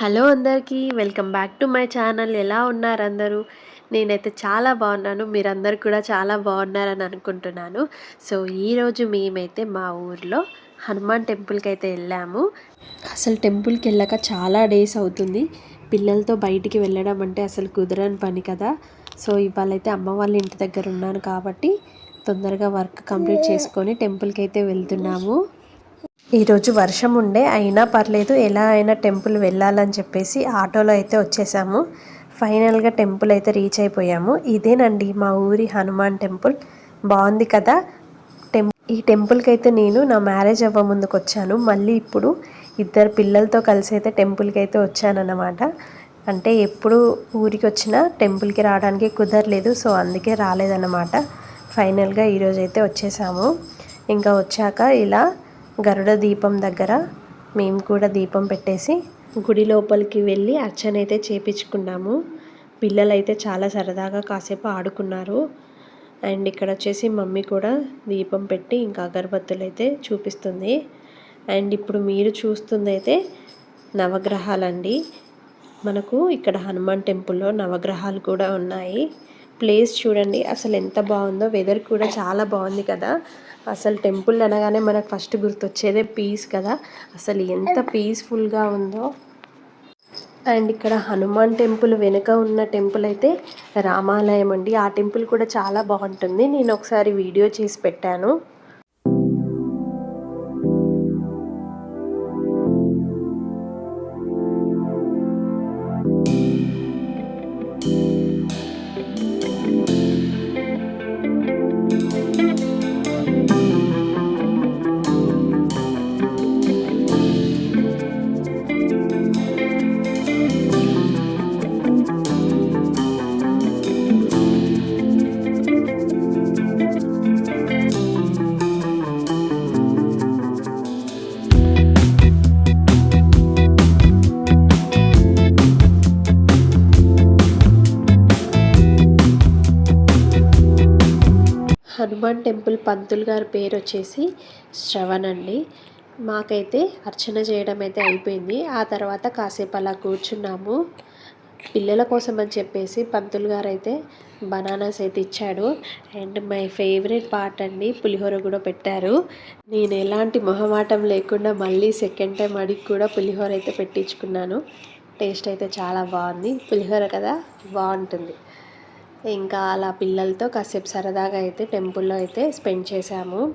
Hello అందరికీ welcome back to my channel. ఎలా ఉన్నారు అందరూ? నేనైతే చాలా బాగున్నాను. మీరందరూ కూడా చాలా బాగున్నారని అనుకుంటున్నాను. సో ఈరోజు మేమైతే మా ఊర్లో హనుమాన్ టెంపుల్కి అయితే వెళ్ళాము. అసలు టెంపుల్కి వెళ్ళాక చాలా డేస్ అవుతుంది. పిల్లలతో బయటికి వెళ్ళడం అంటే అసలు కుదరని పని కదా. సో ఇవాళైతే అమ్మ వాళ్ళ ఇంటి దగ్గర ఉన్నాను కాబట్టి తొందరగా వర్క్ కంప్లీట్ చేసుకొని టెంపుల్కి అయితే వెళ్తున్నాము. ఈరోజు వర్షం ఉండే అయినా పర్లేదు ఎలా అయినా టెంపుల్ వెళ్ళాలని చెప్పేసి ఆటోలో అయితే వచ్చేసాము. ఫైనల్గా టెంపుల్ అయితే రీచ్ అయిపోయాము. ఇదేనండి మా ఊరి హనుమాన్ టెంపుల్. బాగుంది కదా? టెం ఈ టెంపుల్కి అయితే నేను నా మ్యారేజ్ అవ్వ ముందుకు వచ్చాను. మళ్ళీ ఇప్పుడు ఇద్దరు పిల్లలతో కలిసి అయితే టెంపుల్కి అయితే వచ్చానన్నమాట. అంటే ఎప్పుడు ఊరికి వచ్చినా టెంపుల్కి రావడానికి కుదరలేదు సో అందుకే రాలేదన్నమాట. ఫైనల్గా ఈరోజు అయితే వచ్చేసాము. ఇంకా వచ్చాక ఇలా గరుడ దీపం దగ్గర మేము కూడా దీపం పెట్టేసి గుడి లోపలికి వెళ్ళి అర్చన అయితే చేపించుకున్నాము. పిల్లలైతే చాలా సరదాగా కాసేపు ఆడుకున్నారు. అండ్ ఇక్కడ వచ్చేసి మమ్మీ కూడా దీపం పెట్టి ఇంకా అగరబత్తులు అయితే చూపిస్తుంది. అండ్ ఇప్పుడు మీరు చూస్తుంది అయితే నవగ్రహాలండి. మనకు ఇక్కడ హనుమాన్ టెంపుల్లో నవగ్రహాలు కూడా ఉన్నాయి. ప్లేస్ చూడండి అసలు ఎంత బాగుందో వెదర్ కూడా చాలా బాగుంది కదా. అసలు టెంపుల్ అనగానే మనకు ఫస్ట్ గుర్తొచ్చేదే పీస్ కదా. అసలు ఎంత పీస్ఫుల్గా ఉందో. అండ్ ఇక్కడ హనుమాన్ టెంపుల్ వెనుక ఉన్న టెంపుల్ అయితే రామాలయం అండి. ఆ టెంపుల్ కూడా చాలా బాగుంటుంది. నేను ఒకసారి వీడియో చేసి పెట్టాను. హనుమాన్ టెంపుల్ పంతులు గారి పేరు వచ్చేసి శ్రవణ్ అండి. మాకైతే అర్చన చేయడం అయితే అయిపోయింది. ఆ తర్వాత కాసేపు అలా కూర్చున్నాము. పిల్లల కోసం అని చెప్పేసి పంతులు గారు అయితే బనానాస్ అయితే ఇచ్చాడు. అండ్ మై ఫేవరెట్ పార్ట్ అండి పులిహోర కూడా పెట్టారు. నేను ఎలాంటి మొహమాటం లేకుండా మళ్ళీ సెకండ్ టైం అడిగి కూడా పులిహోర అయితే పెట్టించుకున్నాను. టేస్ట్ అయితే చాలా బాగుంది. పులిహోర కదా? బాగుంటుంది. ఇంకా అలా పిల్లలతో కాసేపు సరదాగా అయితే టెంపుల్లో అయితే స్పెండ్ చేశాము.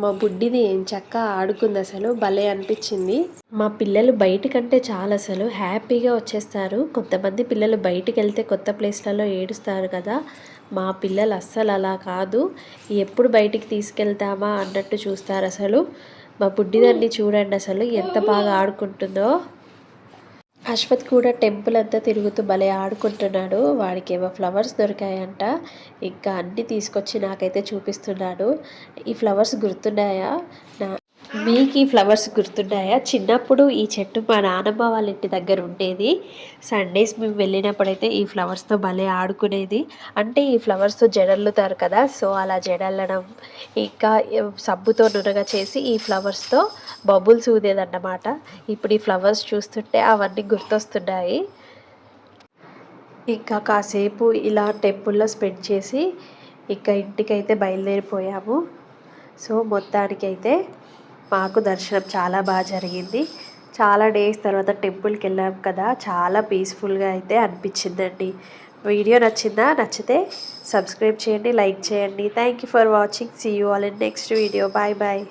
మా బుడ్డిది ఏం చక్క ఆడుకుంది అసలు భలే అనిపించింది. మా పిల్లలు బయటకంటే చాలా అసలు హ్యాపీగా వచ్చేస్తారు. కొంతమంది పిల్లలు బయటికి వెళ్తే కొత్త ప్లేస్లలో ఏడుస్తారు కదా. మా పిల్లలు అస్సలు అలా కాదు. ఎప్పుడు బయటికి తీసుకెళ్తామా అన్నట్టు చూస్తారు అసలు. మా బుడ్డిదాన్ని చూడండి అసలు ఎంత బాగా ఆడుకుంటుందో. అశ్వత్ కూడా టెంపుల్ అంతా తిరుగుతూ భలే ఆడుకుంటున్నాడు. వాడికి ఏమో ఫ్లవర్స్ దొరికాయంట. ఇంకా అన్నీ తీసుకొచ్చి నాకైతే చూపిస్తున్నాడు. ఈ ఫ్లవర్స్ గుర్తున్నాయా? నా మీకు ఈ ఫ్లవర్స్ గుర్తున్నాయా చిన్నప్పుడు ఈ చెట్టు మా నానమ్మ వాళ్ళ ఇంటి దగ్గర ఉండేది. సండేస్ మేము వెళ్ళినప్పుడైతే ఈ ఫ్లవర్స్తో భలే ఆడుకునేది. అంటే ఈ ఫ్లవర్స్తో జడల్లుతారు కదా సో అలా జడల్లడం ఇంకా సబ్బుతో నునగా చేసి ఈ ఫ్లవర్స్తో బబుల్స్ ఊదేదన్నమాట. ఇప్పుడు ఈ ఫ్లవర్స్ చూస్తుంటే అవన్నీ గుర్తొస్తున్నాయి ఇంకా కాసేపు ఇలా టెంపుల్లో స్పెండ్ చేసి ఇంకా ఇంటికైతే బయలుదేరిపోయాము. సో మొత్తానికైతే మాకు దర్శనం చాలా బాగా జరిగింది. చాలా డేస్ తర్వాత టెంపుల్కి వెళ్ళాం కదా. చాలా పీస్ఫుల్గా అయితే అనిపించిందండి. వీడియో నచ్చిందా? నచ్చితే సబ్స్క్రైబ్ చేయండి లైక్ చేయండి. Thank you for watching. See you all in next video. Bye bye.